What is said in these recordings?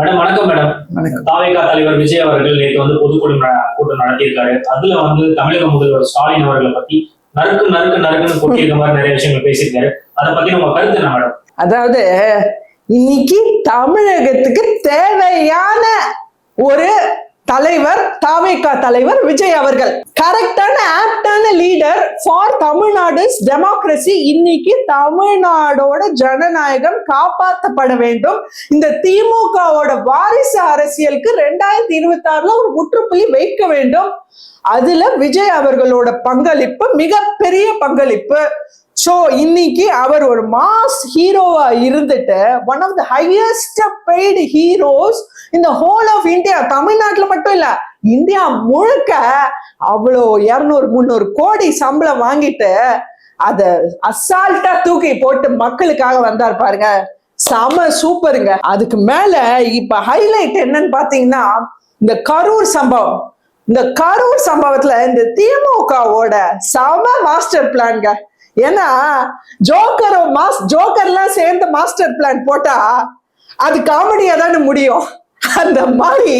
Madam வணக்கம் madam. தாவேகா தலைவர் விஜய் அவர்கள் நேற்று வந்து பொதுக்குழு கூட்டம் நடத்தியிருக்காரு. அதுல வந்து தமிழக முதல்வர் ஸ்டாலின் அவர்களை பத்தி நறுக்கு நறுக்கு நறுக்குன்னு கொட்டியிருக்க மாதிரி நிறைய விஷயங்கள் பேசியிருக்காரு. அதை பத்தி உங்க கருத்து என்ன மேடம்? அதாவது இன்னைக்கு தமிழகத்துக்கு தேவையான ஒரு தலைவர் தாவேகா தலைவர் விஜய் அவர்கள். கரெக்டான ஆப்டான லீடர் ஃபார் தமிழ்நாடு டெமோக்ரஸி இன்னைக்கு தமிழ்நாடோட ஜனநாயகம் காப்பாற்றப்பட வேண்டும். இந்த திமுகவோட வாரிசு அரசியலுக்கு ரெண்டாயிரத்தி இருபத்தி ஆறுல ஒரு முற்றுப்புள்ளி வைக்க வேண்டும். அதுல விஜய் அவர்களோட பங்களிப்பு மிகப்பெரிய பங்களிப்பு. ஸோ இன்னைக்கு அவர் ஒரு மாஸ் ஹீரோவா இருந்துட்டு one of the highest paid heroes இந்த ஹோல் ஆஃப் இந்தியா தமிழ்நாட்டில் மட்டும் இல்லை இந்தியா முழுக்க அவ்வளோ இரநூறு முந்நூறு கோடி சம்பளம் வாங்கிட்டு அதை அசால்ட்டா தூக்கி போட்டு மக்களுக்காக வந்தார் பாருங்க. செம சூப்பருங்க. அதுக்கு மேல இப்ப ஹைலைட் என்னன்னு பாத்தீங்கன்னா இந்த கரூர் சம்பவம். இந்த கரூர் சம்பவத்துல இந்த திமுகவோட சம மாஸ்டர் பிளான்ங்க ஏன்னா ஜோக்கர் மாஸ் ஜோக்கர்லாம் சேர்ந்து மாஸ்டர் பிளான் போட்டா அது காமெடியா தானே முடியும். அந்த மாதிரி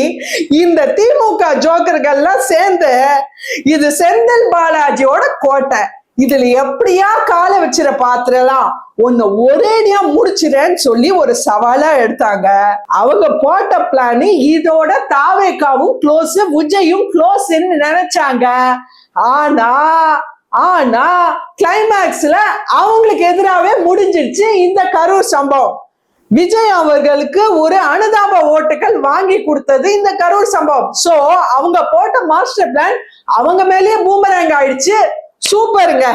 இந்த திமுக ஜோக்கர்கள்லாம் சேர்ந்து இது செந்தில் பாலாஜியோட கோட்டை. இதுல எப்படியா காலை வச்சிட பாத்திரலாம் உன்னை ஒரேடியா முடிச்சிடன்னு சொல்லி ஒரு சவாலா எடுத்தாங்க. அவங்க போட்ட பிளானு இதோட தாவேக்காவும் க்ளோஸ் விஜயும் க்ளோஸ்ன்னு நினைச்சாங்க. ஆனா ஆனா கிளைமேக்ஸ்ல அவங்களுக்கு எதிராகவே முடிஞ்சிடுச்சு இந்த கரூர் சம்பவம். விஜய் அவர்களுக்கு ஒரு அனுதாப ஓட்டுகள் வாங்கி கொடுத்தது இந்த கரூர் சம்பவம். சோ அவங்க போட்ட மாஸ்டர் பிளான் அவங்க மேலேயே பூமரங்க ஆயிடுச்சு. சூப்பருங்க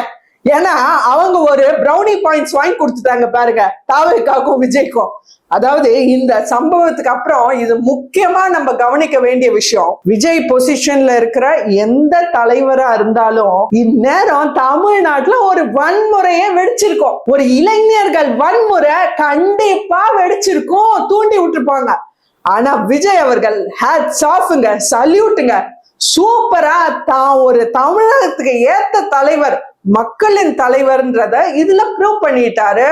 ஏன்னா அவங்க ஒரு ப்ரௌனி பாயிண்ட்ஸ் வாங்கி கொடுத்துட்டாங்க பாருங்க. தாவேக்காக்கும் விஜய்க்கும். அதாவது இந்த சம்பவத்துக்கு அப்புறம் இது முக்கியமா நம்ம கவனிக்க வேண்டிய விஷயம். விஜய் பொசிஷன்ல இருக்கிற எந்த தலைவரா இருந்தாலும் இந்நேரம் தமிழ்நாட்டுல ஒரு வன்முறையே வெடிச்சிருக்கும். ஒரு இளைஞர்கள் வன்முறை கண்டிப்பா வெடிச்சிருக்கும். தூண்டி விட்டுருப்பாங்க. ஆனா விஜய் அவர்கள் ஹேட்ஸ் ஆஃப்ங்க சல்யூட்டுங்க சூப்பரா தான் ஒரு தமிழகத்துக்கு ஏத்த தலைவர். மக்களின் தலைவர்ன்றத இதுல ப்ரூவ் பண்ணிட்டாரு.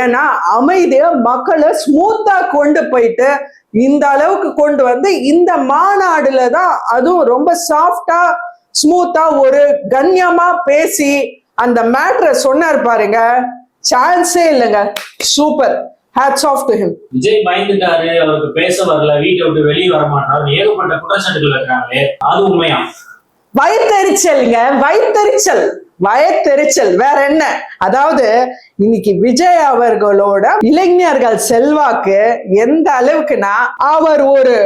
ஏன்னா அமைதிய மக்களை ஸ்மூத்தா கொண்டு போயிட்டு இந்த அளவுக்கு கொண்டு வந்து இந்த மாநாடுல தான் அதுவும் ரொம்ப சாஃப்டா ஸ்மூத்தா ஒரு கண்ணியமா பேசி அந்த மேட்ரை சொன்னார் பாருங்க. சான்ஸே இல்லைங்க. Super hats off to him Vijay பயந்துட்டாரு அவருக்கு பேச வரல வீட்டை விட்டு வெளியே வர மாட்டாரு ஏகப்பட்ட குற்றச்சாட்டுகள் இருக்கிறாங்களே அது உண்மையா? வயிற்றெரிச்சல்ங்க வயிற்றெரிச்சல் வயத்தெரிச்சல் வேற என்ன? அதாவது இன்னைக்கு விஜய் அவர்களோட இளைஞர்கள் செல்வாக்கு எந்த அளவுக்குன்னா அவர் ஒரு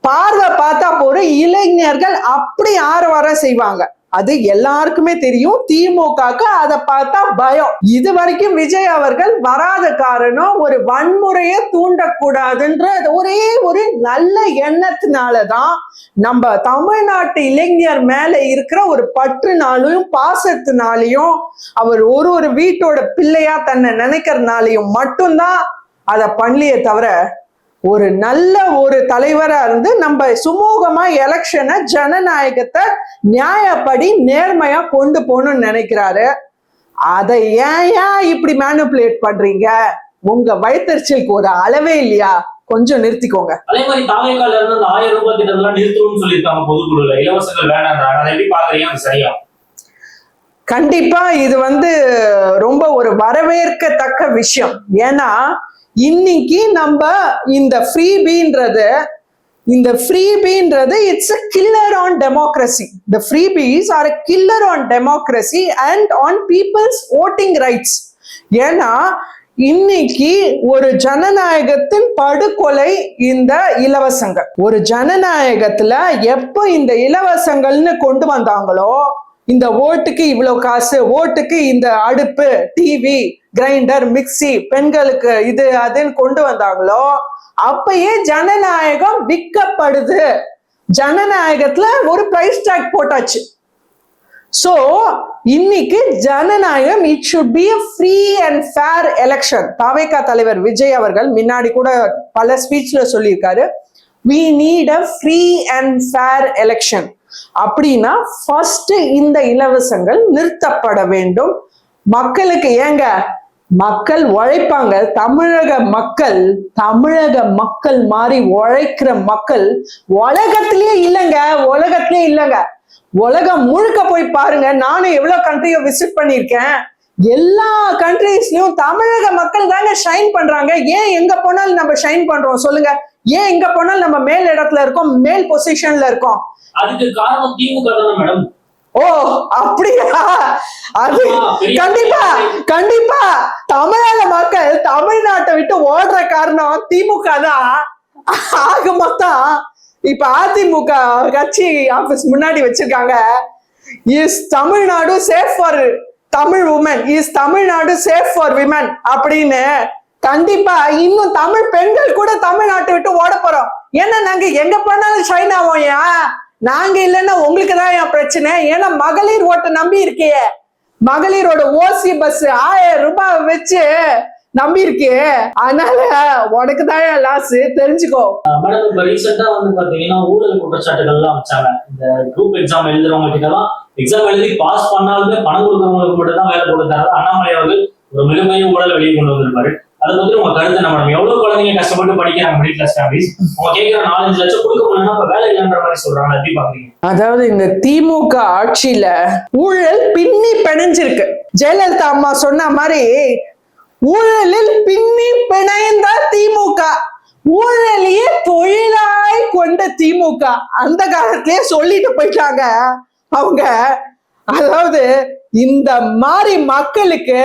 பார்வை பார்த்தா போற இளைஞர்கள் அப்படி ஆரவாரம் செய்வாங்க. அது எல்லாருக்குமே தெரியும். திமுகக்கு அதை பார்த்தா பயம். இது வரைக்கும் விஜய் அவர்கள் வராத காரணம் ஒரு வன்முறையை தூண்டக்கூடாதுன்ற ஒரே ஒரு நல்ல எண்ணத்தினாலதான் நம்ம தமிழ்நாட்டு இளைஞர் மேல இருக்கிற ஒரு பற்றுனாலையும் பாசத்தினாலையும் அவர் ஒரு ஒரு வீட்டோட பிள்ளையா தன்னை நினைக்கிறனாலையும் மட்டும்தான் அதை பண்ணலையே தவிர ஒரு நல்ல ஒரு தலைவரா இருந்து நம்ம சுமூகமா எலெக்ஷனை ஜனநாயகத்தை நியாயப்படி நேர்மையா கொண்டு போகணும்னு நினைக்கிறாரு. அதை ஏன் ஏன் இப்படி மேனிப்புலேட் பண்றீங்க? உங்க வயிற்றுச்சலுக்கு ஒரு அளவே இல்லையா? கொஞ்சம் நிறுத்திக்கோங்க. அதே மாதிரி தாவேகால இருந்து அந்த ஆயிரம் ரூபாய் திட்டத்தெல்லாம் நிறுத்தணும்னு சொல்லியிருக்காங்க பொதுக்குழுல. இலவசங்கள் வேண்டாம்ன்றாங்க அதை எப்படி பாக்குறீங்க அது சரியா? கண்டிப்பா இது வந்து ரொம்ப ஒரு வரவேற்கத்தக்க விஷயம். ஏன்னா இன்னைக்கு நம்ம இந்த ஃப்ரீபின்றது இந்த ஃப்ரீபின்றது it's a killer on democracy the freebies are a killer on democracy and on people's voting rights ஏன்னா இன்னைக்கு ஒரு ஜனநாயகத்தின் படுகொலை இந்த இலவசங்கள். ஒரு ஜனநாயகத்துல எப்போ இந்த இலவசங்கள்னு கொண்டு வந்தாங்களோ இந்த ஓட்டுக்கு இவ்வளவு காசு ஓட்டுக்கு இந்த அடுப்பு டிவி கிரைண்டர் மிக்சி பெண்களுக்கு இது அதுன்னு கொண்டு வந்தாங்களோ அப்பயே ஜனநாயகம் விற்கப்படுது. ஜனநாயகத்துல ஒரு பிரைஸ் டேக் போட்டாச்சு. சோ இன்னைக்கு ஜனநாயகம் it should be free and fair election TVK தலைவர் விஜய் அவர்கள் முன்னாடி கூட பல ஸ்பீச்ல சொல்லியிருக்காரு. We need a free and fair election அப்படின்னா ஃபர்ஸ்ட் இந்த இலவசங்கள் நிறுத்தப்பட வேண்டும். மக்களுக்கு ஏங்க? மக்கள் உழைப்பாங்க. தமிழக மக்கள் தமிழக மக்கள் மாதிரி உழைக்கிற மக்கள் உலகத்திலேயே இல்லைங்க. உலகத்திலேயே இல்லைங்க. உலகம் முழுக்க போய் பாருங்க. நானும் எவ்வளவு கண்ட்ரியை விசிட் பண்ணியிருக்கேன். எல்லா கண்ட்ரீஸ்லயும் தமிழக மக்கள் தாங்க ஷைன் பண்றாங்க. ஏன் எங்க போனாலும் நம்ம ஷைன் பண்றோம்? சொல்லுங்க. ஏன் எங்க போனாலும் நம்ம மேல் இடத்துல இருக்கோம் மேல் பொசிஷன்ல இருக்கோம். அதுக்கு காரணம் திமுக தானே மேடம். ஓ அப்படியா? அது கண்டிப்பா கண்டிப்பா. தமிழக மக்கள் தமிழ்நாட்டை விட்டு ஓடுற காரணம் திமுக தான். ஆக மொத்தம் இப்ப அதிமுக கட்சி ஆபீஸ் முன்னாடி வச்சிருக்காங்க. Is Tamil Nadu safe for Tamil woman is Tamil Nadu safe for women அப்படின்னு கண்டிப்பா இன்னும் தமிழ் பெண்கள் கூட தமிழ்நாட்டை விட்டு ஓட போறோம். ஏன்னா நாங்க எங்க போனாலும் ஆவோம் ஏன்? நாங்க இல்லைன்னா உங்களுக்கு தான் என் பிரச்சனை. ஏன்னா மகளிர் ஓட்டை நம்பி இருக்கே மகளிரோட ஓசி பஸ் ஆயிரம் ரூபாய் வச்சு நம்பி இருக்கே அதனால உனக்கு தான் லாஸ் தெரிஞ்சுக்கோ. மேடம் இப்ப ரீசெண்டா வந்து பாத்தீங்கன்னா ஊழல் குற்றச்சாட்டுகள்லாம் வச்சாங்க. இந்த குரூப் எக்ஸாம் எழுதுறவங்க கிட்டலாம் எக்ஸாம் எழுதி பாஸ் பண்ணாலுமே பணம் கொடுக்கறவங்களுக்கு மட்டும் தான் வேலை கொடுத்தாரு அண்ணாமலை அவர்கள் ஒரு மிகப்பெரிய ஊழல் வெளியே கொண்டு வந்திருப்பாரு. அதை பத்தி உங்க கருத்து நம்ம மேடம் எவ்வளவு குழந்தைங்க கஷ்டப்பட்டு படிக்கிறாங்க மிடில் கிளாஸ் ஃபேமிலிஸ் அவங்க கேட்கிற நாலஞ்சு லட்சம் கொடுக்க முடியலன்னா இப்ப வேலை இல்லைன்ற மாதிரி சொல்றாங்க. எப்படி பாக்குறீங்க? அதாவது இந்த திமுக ஆட்சியில ஊழல் பின்னி பிணைஞ்சிருக்கு. ஜெயலலிதா அம்மா சொன்ன மாதிரி ஊழலில் பின்னி பிணைந்த திமுக. ஊழலையே தொழிலாய் கொண்ட திமுக. அந்த காலத்திலே சொல்லிட்டு போயிட்டாங்க அவங்க. அதாவது இந்த மாதிரி மக்களுக்கு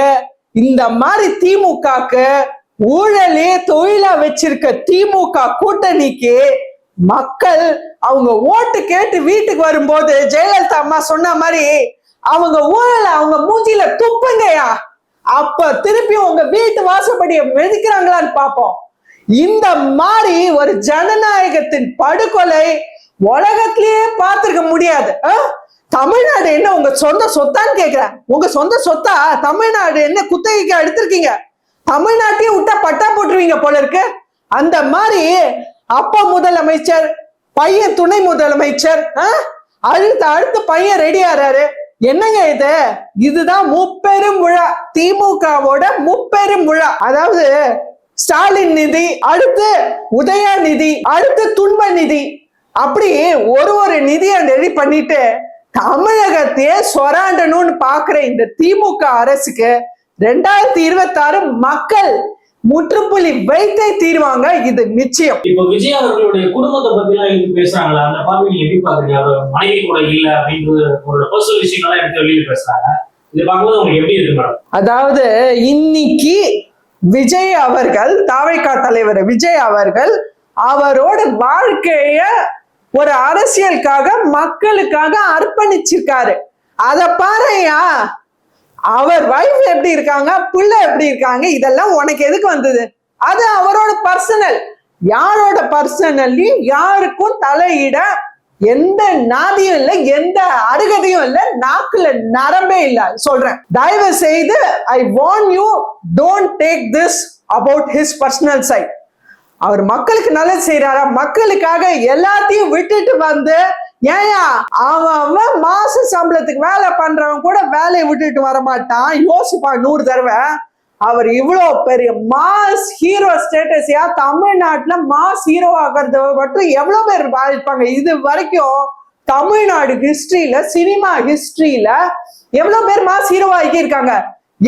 இந்த மாதிரி திமுகக்கு ஊழலே தொழிலா வச்சிருக்க திமுக கூட்டணிக்கு மக்கள் அவங்க ஓட்டு கேட்டு வீட்டுக்கு வரும்போது ஜெயலலிதா அம்மா சொன்ன மாதிரி அவங்க ஊழல அவங்க மூஞ்சில துப்புங்கயா அப்ப திருப்பி உங்க வீட்டு வாசப்படிய மெதிக்கிறாங்களான்னு பாப்போம். இந்த மாதிரி ஒரு ஜனநாயகத்தின் படுகொலை உலகத்திலேயே பார்த்திருக்க முடியாது. ஆ? தமிழ்நாடு என்ன உங்க சொந்த சொத்தான்னு கேக்குறேன். உங்க சொந்த சொத்தா தமிழ்நாடு என்ன குத்தகைக்கு எடுத்திருக்கீங்க தமிழ்நாட்டையே விட்டா பட்டா போட்டுருவீங்க போல இருக்கு. அந்த மாதிரி அப்பா முதலமைச்சர் பையன் துணை முதலமைச்சர் ஆ? அடுத்த அடுத்த பையன் ரெடி ஆறாரு. என்னங்க இது? இதுதான் முப்பெரும் விழா. திமுகவோட முப்பெரும் விழா. அதாவது ஸ்டாலின் நிதி அடுத்து உதயநிதி அடுத்து துன்ப நிதி. அப்படி ஒரு ஒரு நிதியை ரெடி பண்ணிட்டு தமிழகத்தையே சொராண்டணும்னு பாக்குற இந்த திமுக அரசுக்கு ரெண்டாயிரத்தி இருபத்தி ஆறு மக்கள் முற்றுப்புள்ளி வைத்தே தீர்வாங்க இது நிச்சயம். இப்ப விஜய் அவர்களுடைய குடும்பத்தை பத்தி எல்லாம் எடுத்து பேசுறாங்களா? அந்த பார்வை நீங்க எப்படி பாக்குறீங்க அவர் மனைவி கூட இல்ல அப்படின்றது அவரோட பர்சனல் விஷயங்கள்லாம் எடுத்து வெளியில பேசுறாங்க. இதை பார்க்கும்போது உங்களுக்கு எப்படி இருக்கு மேடம் அதாவது இன்னைக்கு விஜய் அவர்கள் தாவைக்கா தலைவர் விஜய் அவர்கள் அவரோட வாழ்க்கைய ஒரு அரசியலுக்காக மக்களுக்காக அர்ப்பணிச்சிருக்காரு. அத பாருயா அவர் வைஃப் எப்படி இருக்காங்க பிள்ளை எப்படி இருக்காங்க இதெல்லாம் உனக்கு எதுக்கு வந்தது? அது அவரோட பர்சனல் யாரோட பர்சனல்லி யாருக்கும் தலையிட எந்த நாதியும் இல்லை எந்த அருகதையும் இல்லை நாக்குல நரம்பே இல்லை. சொல்றேன். தயவு செய்து I want you don't take this about his personal side அவர் மக்களுக்கு நல்லது செய்யறாரா மக்களுக்காக எல்லாத்தையும் விட்டுட்டு வந்து ஏயா அவன் அவன் மாச சம்பளத்துக்கு வேலை பண்றவன் கூட வேலையை விட்டுட்டு வர மாட்டான். யோசிப்பான் நூறு தடவை. அவர் இவ்வளோ பெரிய மாஸ் ஹீரோ ஸ்டேட்டஸையா தமிழ்நாட்டில் மாஸ் ஹீரோ ஆகிறது மட்டும் எவ்வளோ பேர் பாதிப்பாங்க? இது வரைக்கும் தமிழ்நாடு ஹிஸ்டரியில சினிமா ஹிஸ்டரியில எவ்வளோ பேர் மாஸ் ஹீரோ ஆகியிருக்காங்க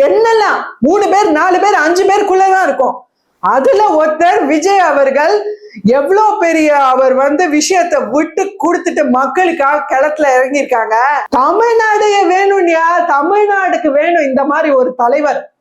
என்னெல்லாம்? மூணு பேர் நாலு பேர் அஞ்சு பேருக்குள்ளதான் இருக்கும். அதுல ஒருத்தர் விஜய் அவர்கள் எவ்வளவு பெரிய அவர் வந்து விஷயத்தை விட்டு கொடுத்துட்டு மக்களுக்காக களத்துல இறங்கியிருக்காங்க. தமிழ்நாடு வேணும்யா? தமிழ்நாடுக்கு வேணும் இந்த மாதிரி ஒரு தலைவர்.